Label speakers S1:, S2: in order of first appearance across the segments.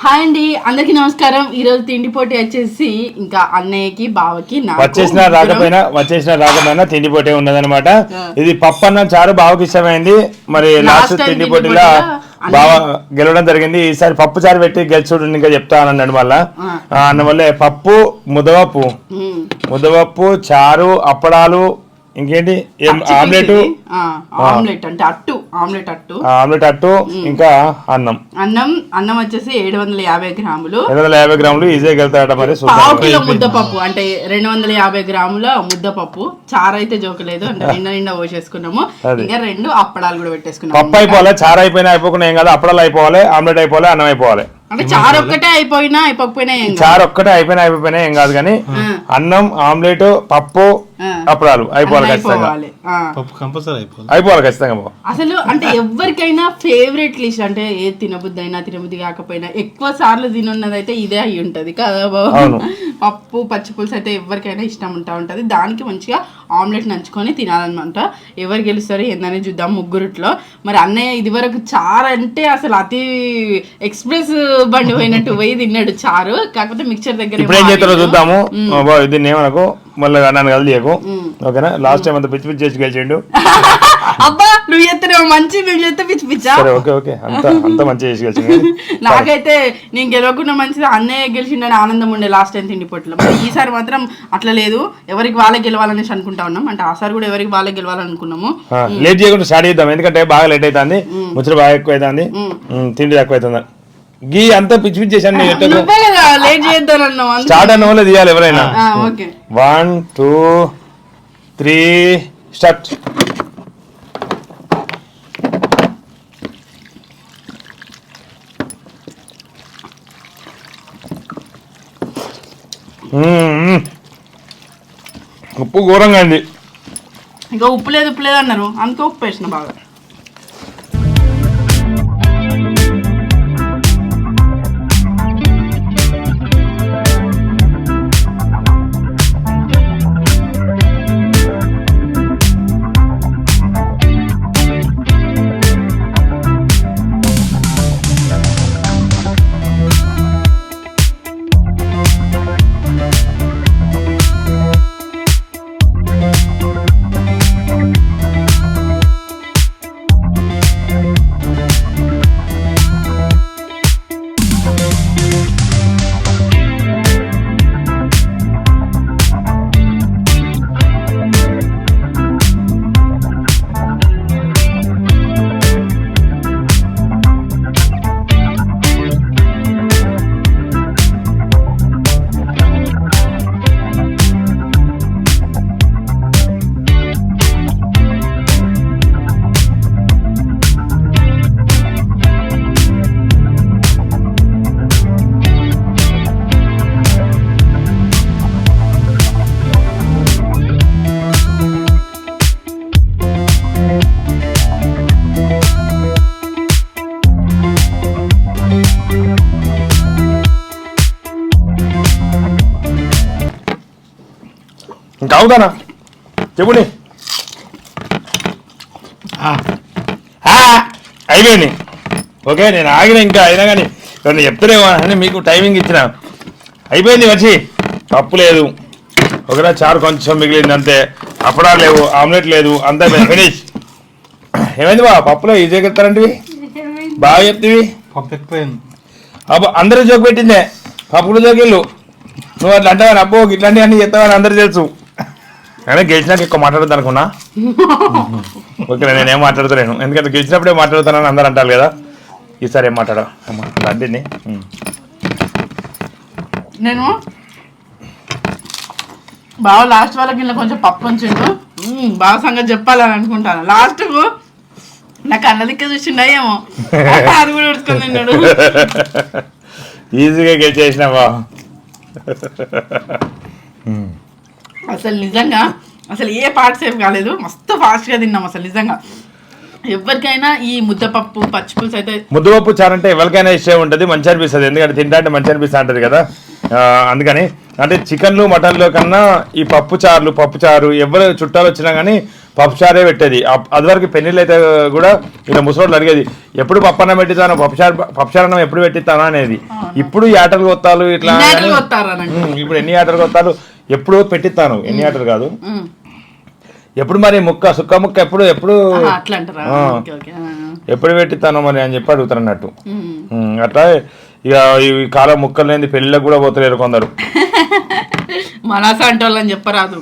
S1: Hi అండి అందరికి నమస్కారం. ఈ రోజు తిండి పోటీ వచ్చేసి ఇంకా అన్నయ్యకి బావకి
S2: వచ్చేసినా రాకపోయినా వచ్చేసినా రాకపోయినా తిండి పోటీ ఉన్నదన్నమాట ఇది పప్పు అన్నం చారు బావకి ఇష్టమైంది. మరి లాస్ట్ తిండి పోటీలో బావ గెలవడం జరిగింది. ఈసారి పప్పు చారు పెట్టి గెలిచుడు ఇంకా చెప్తా అన్నాడు మళ్ళా.
S1: ఆ,
S2: అందువల్లే పప్పు ముద్దపప్పు.
S1: ఉమ్.
S2: ముద్దపప్పు చారు అప్పడాలు ఇంకేంటి? ఆమ్లెట్?
S1: ఆమ్లెట్ అంటే అట్టు. ఆమ్లెట్ అట్టు.
S2: ఆమ్లెట్ అట్టు ఇంకా అన్నం.
S1: అన్నం అన్నం వచ్చేసి ఏడు వందల యాభై గ్రాములు.
S2: ఐదు వందల యాభై గ్రాములు ఈజీగా వెళ్తాడట మరి
S1: పావు
S2: చూద్దాం
S1: కిలో ముద్దపప్పు అంటే రెండు వందల యాభై గ్రాముల ముద్దపప్పు చారు అయితే జోకలేదు అంటే నిండా నిండా పోసేసుకున్నాము. ఇంకా రెండు అప్పడాలు కూడా పెట్టేసుకున్నాము.
S2: పప్పు అయిపోవాలి చారు అయిపోయినా అయిపోకుండా ఏం కాదు అప్పడాలు అయిపోవాలి ఆమ్లెట్ అయిపోవాలి అన్నం అయిపోవాలి.
S1: అంటే చారు ఒక్కటే అయిపోయినా అయిపోకపోయినా.
S2: చారు ఒక్కటే అయిపోయినా అయిపోయినా ఏం కాదు కానీ అన్నం ఆమ్లెట్ పప్పు. అప్పడాలు అయిపోవాలి ఖచ్చితంగా.
S1: అయిపోవాలి ఆ.
S3: పప్పు కంపల్సరీ అయిపోవాలి.
S2: అయిపోవాలి ఖచ్చితంగా బావ.
S1: అసలు అంటే ఎవరికైనా ఫేవరెట్ లిస్ట్ అంటే ఏ తినబుద్ధి అయినా తినబుద్ధి కాకపోయినా ఎక్కువ సార్లు తినున్నది అయితే ఇదే అయి ఉంటది కదా బాబు.
S2: అవును.
S1: పప్పు పచ్చి పులుసు అయితే ఎవరికైనా ఇష్టం ఉంటా ఉంటది. దానికి మంచిగా ఆమ్లెట్ నంచుకొని తినాలన్నమాట. ఎవరు గెలుస్తారు ఏందని చూద్దాం ముగ్గురుట్లో. మరి అన్నయ్య ఇది వరకు చారు అంటే అసలు అతి ఎక్స్ప్రెస్ బండి పోయినట్టు పోయి తిన్నాడు చారు. కాకపోతే మిక్చర్ దగ్గర
S2: ఇప్పుడు ఏం
S1: ఏమో
S2: చేస్తారో
S1: ఆగిండు.
S2: చూద్దాము. బావ, దీన్ని ఏమనకు మళ్ళీ నన్ను కలియకు
S1: ఉమ్.
S2: ఓకేనా? లాస్ట్ టైం అంతా పిచ్చి పిచ్చి చేసి గెలిచిండు
S1: అబ్బా నువ్వు చెప్తావు మంచి నువ్వు చెప్తే పిచ్చి పిచ్చా?
S2: సరే ఓకే ఓకే. అంత అంత మంచి చేసి గెలిచింది
S1: నాకైతే నేను గెలవకుండా మంచిది అన్నయ్య గెలిచిండని ఆనందం ఉండే లాస్ట్ టైం తిండి పొట్టులో మరి ఈసారి మాత్రం అట్లా లేదు. ఎవరికి వాళ్ళే గెలవాలనేసి అనుకుంటా ఉన్నాం. అంటే ఆసారి కూడా ఎవరికి వాళ్ళే గెలవాలనుకున్నాము.
S2: లేట్ చేయకుండా స్టార్ట్ చేద్దాం. ఎందుకంటే బాగా లేట్ అవుతుంది. ముచ్చట బాగా ఎక్కువ అవుతుంది తిండి తక్కువ అవుతుంది గీ అంతా పిచ్చి పిచ్చి చేశాను నేను. స్టార్ట్ అన్న వాళ్ళు తీయాలి ఎవరైనా. One two three start. ఉప్పు ఘోరంగా అండి
S1: ఇంకా ఉప్పు లేదు ఉప్పు లేదు అన్నారు. అందుకే ఉప్పు వేసిన బాగా.
S2: ఇంకా అవుతానా చెప్పుని. అయిపోయింది. ఓకే నేను ఆగిన ఇంకా అయినా కానీ కొన్ని చెప్తలేమో అని మీకు టైమింగ్ ఇచ్చిన. అయిపోయింది వచ్చి తప్పు లేదు. ఒకరా చారు కొంచెం మిగిలింది అంతే. అప్పడాలు లేవు ఆమ్లెట్ లేదు అంతా ఫినిష్ ఏమైంది బా పప్పులో ఈజీగా చెప్తారంటివి బాగా చెప్తివి?
S3: పప్పు ఎక్కువైంది.
S2: అబ్బా అందరూ జోక్ పెట్టిందే. పప్పులు జోకిళ్ళు నువ్వు అట్లా అంటే అబ్బో ఇట్లాంటివి అన్ని చెప్తావని అందరూ తెలుసు. కానీ గెలిచినాక ఎక్కువ మాట్లాడద్దు అనుకున్నా. ఓకే నేనేం మాట్లాడతలేను. ఎందుకంటే గెలిచినప్పుడే మాట్లాడుతానని అందరూ అంటారు కదా. ఈసారి ఏం మాట్లాడా
S1: నేను బాగా లాస్ట్ వాళ్ళకి ఇలా కొంచెం పప్పు ఉంచిండు. బాగా సంగతి చెప్పాలని అనుకుంటాను. లాస్ట్ నాకు అన్నదిక్క చూసిండా ఏమో. అది కూడా ఉడుచుకొని తిన్నాడు.
S2: ఈజీగా గెలిచేసినావా?
S1: అసలు నిజంగా అసలు ఏ పార్ట్ సేఫ్ కాలేదు. మస్తు ఫాస్ట్గా తిన్నాం అసలు నిజంగా. ఎవరికైనా ఈ ముద్దపప్పు పచ్చిపులుసు అయితే
S2: ముద్దపప్పు చారు అంటే ఎవరికైనా ఇష్టం ఉంటుంది మంచి అనిపిస్తుంది. ఎందుకంటే తింటా అంటే మంచి అనిపిస్తూ ఉంటుంది కదా. అందుకని అంటే చికెన్లు మటన్లు కన్నా ఈ పప్పు చారులు పప్పు చారు ఎవరు చుట్టాలు వచ్చినా కానీ పప్పుచారే పెట్టేది. అప్- అది వరకు పెళ్ళిళ్ళు అయితే కూడా ఇలా ముసలోళ్ళు అడిగేది ఎప్పుడు పప్పన్నం పెట్టిస్తాను? పప్పుచారు పప్పుచారన్నం ఎప్పుడు పెట్టిస్తాను? అనేది. ఇప్పుడు ఈ ఆటలు కొత్తాలు ఇట్లా ఇప్పుడు ఎన్ని ఆటలు కొత్తాలు? ఎప్పుడు పెట్టిస్తాను ఎన్ని ఆటలు కాదు. ఎప్పుడు మరి ముక్క సుక్క ముక్క ఎప్పుడు ఎప్పుడు. ఎప్పుడు పెట్టిస్తాను మరి అని చెప్పి అడుగుతారు అన్నట్టు అట్లా ఇక ఈ కాలం ముక్కలు లేని పెళ్ళిళ్ళకి కూడా పోతలేరు కొందరు.
S1: మనస అంటే వాళ్ళని చెప్పరాదు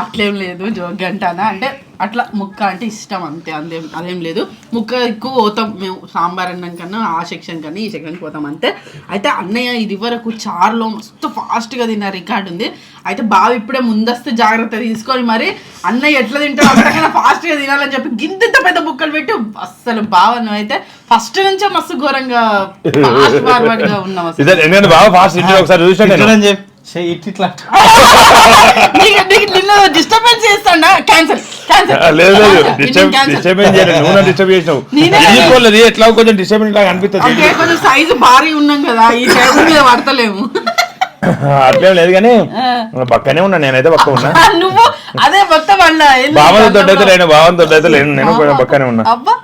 S1: అట్లేం లేదు జోక్ అంటానా అంటే అట్లా ముక్క అంటే ఇష్టం అంతే అందేం అదేం లేదు. ముక్క ఎక్కువ పోతాం మేము సాంబార్ అన్నం కన్నా ఆ సెక్షన్ కన్నా ఈ సెక్షన్కి పోతాం అంతే. అయితే అన్నయ్య ఇది వరకు చారులో మస్తు ఫాస్ట్గా తిన్న రికార్డు ఉంది. అయితే బావ ఇప్పుడే ముందస్తు జాగ్రత్త తీసుకొని మరి అన్నయ్య ఎట్లా తింటాడు అంతకన్నా ఫాస్ట్గా తినాలని చెప్పి గింత పెద్ద ముక్కలు పెట్టి అస్సలు బావ నువ్వైతే ఫస్ట్ నుంచే మస్తు ఘోరంగా ఫాస్ట్ ఉన్నాం అసలు. డిస్టర్బెన్స్ చేస్తాడా? క్యాన్సల్
S2: లేదు డిస్టర్బ్ చేయలేదు నువ్వు డిస్టర్బ్ చేసినావు. ఎట్లా? కొంచెం డిస్టర్బెన్స్ లాగా అనిపిస్తుంది.
S1: కొంచెం సైజు భారీ ఉన్నాం కదా. ఈ సైజు మీద పడతలేము.
S2: అట్లేం లేదు కానీ పక్కనే ఉన్నా నేనైతే పక్క ఉన్నా.
S1: నువ్వు అదే మొత్తం వాళ్ళ ఎందుకు
S2: బావన్ తోడైతే లేను బావన్ తోడైతే లేను నేను కొంచెం పక్కనే ఉన్నా.
S1: అబ్బా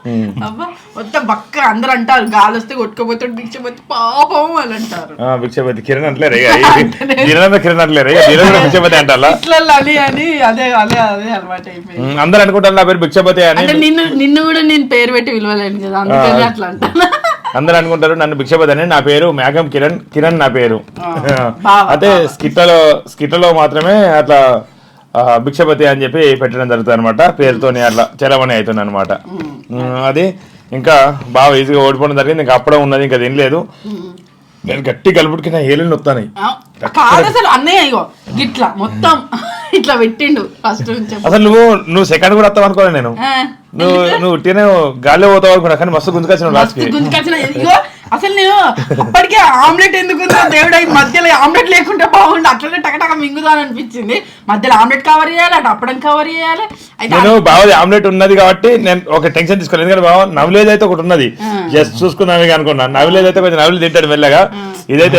S1: అబ్బా మొత్తం బక్క అందరు అంటారు గాలి వస్తే కొట్టుకోపోతే భిక్షపోతే పాపం వాళ్ళు అంటారు.
S2: ఆ, భిక్షపతి కిరణ్ అంటలేరు కిరణ్ కిరణ్ అంటలేరు కిరణ్ కూడా భిక్షపతి అంటారా
S1: అని అని అదే అదే అదే అలవాటు అయిపోయింది.
S2: అందరు అనుకుంటారు నా పేరు భిక్షపతి అని.
S1: నిన్ను నిన్ను కూడా నేను పేరు పెట్టి పిలవలేను కదా అందుకని అట్లా అంటాను
S2: అందరు అనుకుంటారు నన్ను భిక్షపతి అని నా పేరు మేఘం కిరణ్ కిరణ్ నా పేరు. అయితే స్కిట్లలో స్కిట్లలో మాత్రమే అట్లా భిక్షపతి అని చెప్పి పెట్టడం జరుగుతుంది అనమాట పేరుతోని అట్లా చరమణి అవుతుంది అనమాట అది ఇంకా బాగా ఈజీగా ఓడిపోవడం జరిగింది ఇంకా అప్పుడే ఉన్నది ఇంకా తినలేదు. నేను గట్టి కలుపుడికి నా ఏళ్ళు నొత్తాను.
S1: అసలు అన్నయ్య ఇగో గిట్లా మొత్తం. ఇట్లా పెట్టిండు ఫస్ట్ నుంచి
S2: అసలు నువ్వు నువ్వు సెకండ్ కూడా వస్తావు అనుకోలే నేను. నువ్వు నువ్వు గాల్లో పోతావు అనుకున్నా కానీ మస్తు గుంజుకొచ్చిన లాస్ట్
S1: గుంజుకొచ్చిన. అసలు నేను అప్పటికే ఆమ్లెట్ ఎందుకు దేవుడు ఈ మధ్యలో ఆమ్లెట్ లేకుంటే బాగుండు. అట్లనే టకటక మింగుదాని అనిపించింది. మధ్యలో ఆమ్లెట్ కవర్ చేయాలి అటు అప్పడం కవర్ చేయాలి. అయితే
S2: నేను బావది ఆమ్లెట్ ఉన్నది కాబట్టి నేను ఒక టెన్షన్ తీసుకోలేదు. ఎందుకంటే బావ నవ్వులేదు అయితే ఒకటి ఉన్నది. జస్ట్ చూసుకుందాం అనుకున్నా. నవ్వులేదు అయితే కొంచెం నవ్వులు తింటాడు మెల్లగా. ఇదైతే.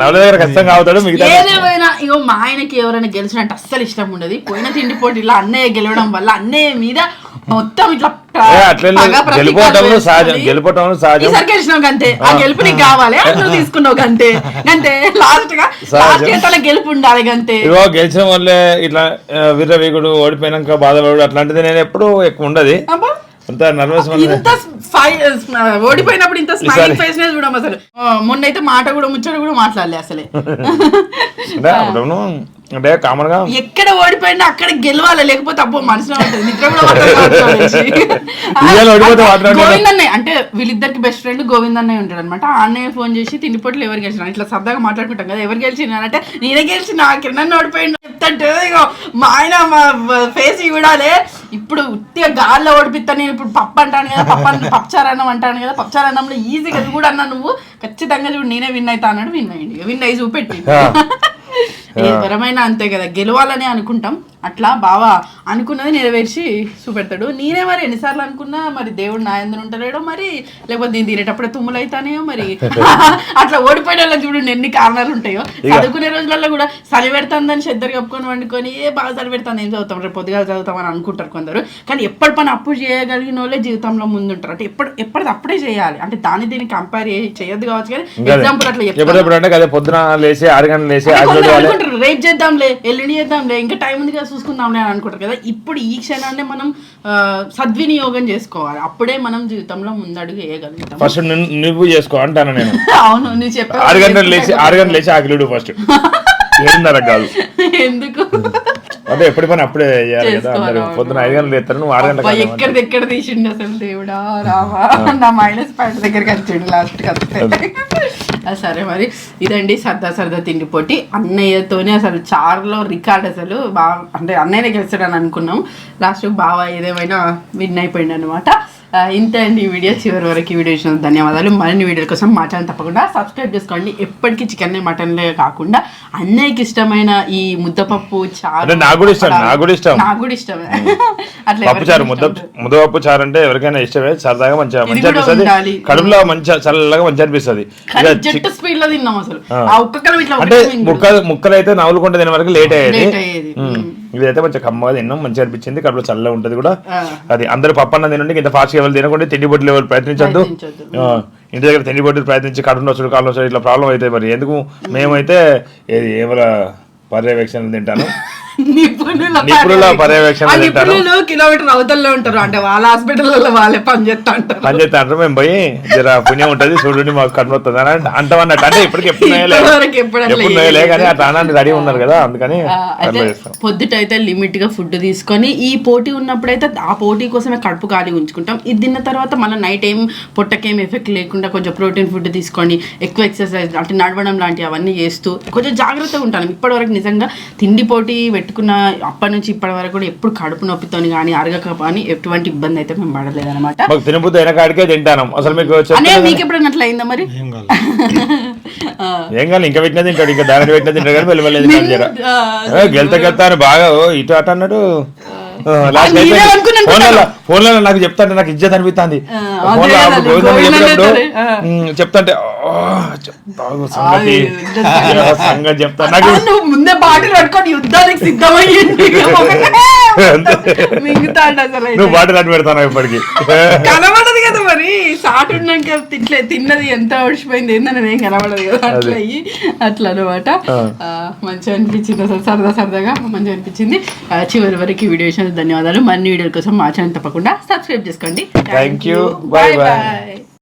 S3: నవ్వుల దగ్గర
S2: ఖచ్చితంగా అవుతాడు మిగతా
S1: ఏదేమైనా ఇగో మా ఆయనకి ఎవరైనా గెలిచినట్టు అస్సలు ఇష్టం ఉండదు. పోయిన తిండి పోటీలో అన్నయ్య గెలవడం వల్ల అన్నయ్య మీద మొత్తం ఇట్లా
S2: గెలుపోవటంలో సహజం గెలుపోవటంలో సహజం
S1: ఈసారి గెలిచినావు గంతే. ఆ గెలుపు నీకు కావాలి. నువ్వు తీసుకున్నావు గంతే. గంతే. లాస్ట్గా లాస్ట్ గెలుపు ఉండాలి గంతే.
S2: ఇగో గెలిచిన వల్లే ఇట్లా ఆ, విర్రవీగుడు ఓడిపోయినాక బాధపడు అట్లాంటిది నేను ఎప్పుడు ఎక్కువ ఉండదు. అంత నర్వస్
S1: ఇంత ఓడిపోయినప్పుడు ఇంత స్మైలింగ్ ఫేస్ నే అసలు. మొన్న అయితే మాట కూడా ముచ్చట కూడా మాట్లాడలే అసలే.
S2: అంటే కామన్గా
S1: ఎక్కడ ఓడిపోయినా అక్కడ గెలవాలి లేకపోతే అబ్బో మనసులో ఉంటుంది. నిద్ర కూడా. గోవింద్ అన్నయ్య అంటే వీళ్ళిద్దరికి బెస్ట్ ఫ్రెండ్ గోవింద్ అన్నయ్య ఉంటాడు అనమాట ఆ అన్నయ్య ఫోన్ చేసి తిండిపోట్లు ఎవరు గెలిచిన ఇట్లా సరదాగా మాట్లాడుకుంటాం కదా ఎవరు గెలిచిన అంటే నేనే గెలిచిన కిరణ్ ఓడిపోయిండు. చెప్తాంటే ఇగో మా ఆయన మా ఫేస్ చూడాలి. ఇప్పుడు ఉట్టిగా గాల్లో ఓడిపిస్తాను నేను ఇప్పుడు పప్పు అంటాను కదా పప్పు అన్న- పప్పుచారన్నం అంటాను కదా పప్పుచారన్నంలో ఈజీగా కూడా అన్నా నువ్వు. ఖచ్చితంగా చూడు నేనే విన్ అవుతా అన్నాడు విన్ అయ్యింది విన్ అయ్యి చూపెట్టి. ఎవరమైనా అంతే కదా గెలవాలని అనుకుంటాం. అట్లా బావా అనుకున్నది నెరవేర్చి చూపెడతాడు. నేనే మరి ఎన్నిసార్లు అనుకున్నా మరి దేవుడు నా ఎందుకు ఉంటలేడో మరి లేకపోతే నేను తినేటప్పుడే తుమ్ములు అవుతానేయో మరి. అట్లా ఓడిపోయిన వాళ్ళకి చూడండి ఎన్ని కారణాలు ఉంటాయో. చదువుకునే రోజులలో కూడా చలి పెడుతుందని చెద్దరు కప్పుకొని వండుకొని ఏ బాగా చలి పెడుతుంది ఏం చదువుతాం రేపు పొద్దుగా చదువుతాం అని అనుకుంటారు కొందరు. కానీ ఎప్పటి పని అప్పుడు చేయగలిగిన వాళ్ళే జీవితంలో ముందుంటారు. అంటే ఎప్పుడు ఎప్పటిది అప్పుడే చేయాలి. అంటే దాని దీన్ని కంపేర్ చేయొద్దు కావచ్చు కానీ ఎగ్జాంపుల్ అట్లా చెప్తాను.
S2: ఎప్పుడెప్పుడు అంటే అదే పొద్దున ఆరు గంటలు
S1: అనుకుంటారు రేపు చేద్దాంలే ఎల్లుండి చేద్దాంలే ఇంకా టైం ఉంది కదా చూసుకుందాంలే అని అనుకుంటారు కదా. ఇప్పుడు ఈ క్షణాన్ని మనం సద్వినియోగం చేసుకోవాలి. అప్పుడే మనం జీవితంలో ముందడుగు వేయగలుగుతాం.
S2: ఫస్ట్ నువ్వు చేసుకో అంటాను నేను?
S1: అవును నువ్వు చెప్పే
S2: ఆరు గంటలు లేచి ఆరు గంటలు లేచి ఆకిలుడు ఫస్ట్ కాదు.
S1: ఎందుకు?
S2: అంటే ఎప్పటి పని అప్పుడే చేయాలి కదా అందరూ. పొద్దున ఐదు గంటలు లేస్తారు నువ్వు ఆరు గంటలకు
S1: ఎక్కడిది ఎక్కడ తీసిండు అసలు దేవుడా రావా? నా మైనస్ పాయింట్ దగ్గరికి వచ్చిండు లాస్ట్కి సరే మరి. ఇదండి సరదా సరదా తిండి పోటీ. అన్నయ్యతోనే అసలు చారులో రికార్డ్ అసలు బాగా అంటే అన్నయ్యనే గెలిచాడని అనుకున్నాం. లాస్ట్ బావ ఏదేమైనా విన్ అయిపోయింది అనమాట ఇంతే అండి ఈ వీడియో చివరి వరకు ఈ వీడియో ఇచ్చిన ధన్యవాదాలు మరిన్ని వీడియోల కోసం మా ఛానల్ తప్పకుండా సబ్స్క్రైబ్ చేసుకోండి ఎప్పటికీ చికెన్ మటన్లే కాకుండా అన్నయ్యకి ఇష్టమైన ఈ ముద్దపప్పు చారు
S2: నాకు కూడా ఇష్టం, నాకు కూడా ఇష్టం.
S1: నాకు కూడా ఇష్టమే అట్లా
S2: పప్పు చారు
S1: ఎవరికైనా
S2: ముద్ద. ముద్దపప్పు చారు అంటే ఎవరికైనా ఇష్టమే సరదాగా మంచిగా అనిపిస్తుంది. కడుపులో మంచిగా చల్లగా మంచిగా అనిపిస్తుంది
S1: జట్టు స్పీడ్లో తిన్నాం అసలు
S2: ఆ.
S1: ఆ ఒక్కొక్కరు ఇట్లా
S2: అంటే
S1: ఒకటే మింగుడు.
S2: ముక్కలు ముక్కలు అయితే నవ్వులుకుంటే తినే వరకు లేట్ అయ్యేది. ఇదైతే మంచిగా కమ్మగా తిన్నాం మంచిగా అనిపించింది. కడుపులో చల్లగా ఉంటది కూడా. అది అందరూ పప్పు అన్నం తినండి ఇంత ఫాస్ట్గా ఎవరు తినకుండా తిండి బొట్లు ఎవరు ప్రయత్నించొద్దు. ఇంటి దగ్గర తిండి బొట్లు ప్రయత్నించి కడుపు నొచ్చుడు కాళ్ళు నొచ్చుడు ఇట్లా ప్రాబ్లం అయితే మరి. ఎందుకు? మేమైతే ఏది పర్యవేక్షణ తింటాను.
S1: నిపుణుల
S2: నిపుణుల పర్యవేక్షణ.
S1: నిపుణులు కిలోమీటర్ అవతల్లో ఉంటారు. అంటే వాళ్ళ హాస్పిటల్లో వాళ్ళే పని చేస్తా ఉంటారు
S2: పని చేస్తే అంటారు మేము పోయి జర పుణ్యం ఉంటది చూడండి మాకు అని అంటే అంటాం అన్నట్టు అంటే ఇప్పటికి ఎప్పుడు నోయలే.
S1: ఇప్పటివరకు
S2: కానీ అట్లా అన్నాన్ని రెడీ ఉన్నారు కదా అందుకని
S1: ఆ, అయితే
S2: అట్లా చేస్తాం.
S1: పొద్దుట అయితే లిమిట్గా ఫుడ్ తీసుకొని ఈ పోటీ ఉన్నప్పుడు అయితే ఆ పోటీ కోసమే కడుపు ఖాళీ ఉంచుకుంటాం. ఇది తిన్న తర్వాత మళ్ళీ నైట్ ఏం పొట్టకేం ఎఫెక్ట్ లేకుండా కొంచెం ప్రోటీన్ ఫుడ్ తీసుకొని ఎక్కువ ఎక్సర్సైజ్ అంటే నడవడం లాంటివి అవన్నీ చేస్తూ కొంచెం జాగ్రత్తగా ఉంటాను ఇప్పటి వరకు నిజంగా తిండి పోటీ పెట్టుకున్న అప్పటి నుంచి ఇప్పటి వరకు కూడా ఎప్పుడు కడుపు నొప్పితోని కానీ అరగక కానీ ఎటువంటి ఇబ్బంది అయితే మేము పడలేదు అనమాట
S2: మాకు తినబుద్ధి అయిన కాడికే తింటాను. అసలు మీకు
S1: మీకు ఎప్పుడైనా అట్లా అయిందా మరి?
S3: ఏం కాదు.
S2: ఇంకా పెట్టినా తింటాడు ఇంకా దాని పెట్టినా తింటాడు కానీ వెళ్ళి వెళ్ళి తింటాడు జర.
S1: ఆ,
S2: ఏ, గెలుతా గెలుతా బాగా ఓ, ఇటు అటు అన్నాడు. ఫోన్లలో నాకు చెప్తాంటే నాకు ఇజ్జత్ అనిపిస్తుంది చెప్పినప్పుడు చెప్తాంటే సంగతి. సంగతి చెప్తా నాకు
S1: ముందే బాటిల్ పట్టుకొని యుద్ధానికి సిద్ధమయ్యింది.
S2: నువ్వు బాటిల్ అటు పెడతాను ఇప్పటికి.
S1: మరి సాటు ఉన్నాక తిట్లే తిన్నది ఎంత ఓడిచిపోయింది ఏందని ఏం కనబడదు కదా అట్లా అయ్యి అట్లా అనమాట. మంచిగా అనిపించింది అసలు సరదా సరదాగా మంచిగా అనిపించింది. చివరి వరకు వీడియో ధన్యవాదాలు. మరిన్ని వీడియోల కోసం మా ఛానల్ తప్పకుండా సబ్స్క్రైబ్ చేసుకోండి.
S2: You. Bye bye.
S1: bye.